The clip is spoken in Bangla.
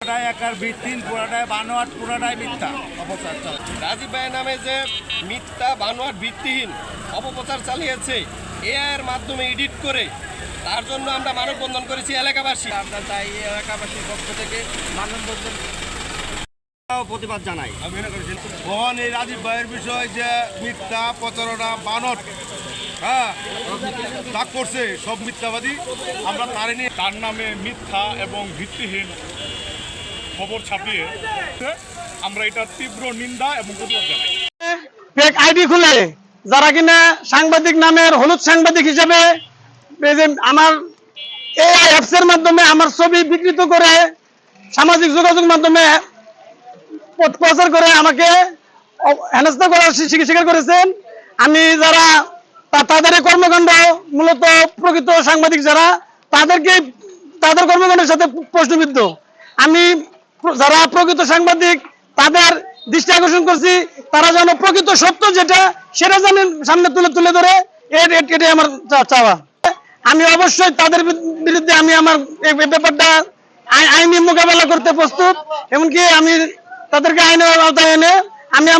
পুরাটাই একার ভিত্তিন পুরাটাই বানোয়াট, পুরাটাই মিথ্যা। অপচার চালাচ্ছে। রাজীব ভাইয়ের নামে যে মিথ্যা বানোয়ার ভিত্তিহীন অপপ্রচার চালিয়েছে এআই এর মাধ্যমে এডিট করে তার জন্য আমরা মানববন্ধন করেছি এলাকাবাসী। আমরা চাই এই এলাকাবাসীর পক্ষ থেকে মানববন্ধন প্রতিবাদ জানাই। মোহন এই রাজীব ভাইয়ের বিষয় যে মিথ্যা প্রচারণা বানট হ্যাঁ তা করছে সব মিথ্যাবাদী। আমরা তারে নিয়ে তার নামে মিথ্যা এবং ভিত্তিহীন খবর ছাপিয়ে আমরা এটা তীব্র নিন্দা এবং প্রতিবাদ জানাই। আইডি খুলে যারা কিনা সাংবাদিক নামের হলুদ সাংবাদিক হিসেবে আমার এই অ্যাপস এর মাধ্যমে আমার ছবি বিকৃত করে সামাজিক যোগাযোগ মাধ্যমে প্রচার করে আমাকে হেনস্থা করার স্বী- স্বীকার করেছেন। আমি যারা তাদের কর্মকাণ্ড মূলত প্রকৃত সাংবাদিক যারা, তাদেরকে তাদের কর্মকাণ্ডের সাথে প্রশ্নবিদ্ধ। আমি যারা প্রকৃত সাংবাদিক, তাদের দৃষ্টি আকর্ষণ করছি, তারা যেন প্রকৃত সত্য যেটা, সেটা যেন সামনে তুলে তুলে ধরে এটাই আমার চাওয়া। আমি অবশ্যই তাদের বিরুদ্ধে আমি আমার ব্যাপারটা আই- আইনি মোকাবেলা করতে প্রস্তুত, এমনকি আমি তাদেরকে আইনের আওতায় এনে আমি আমার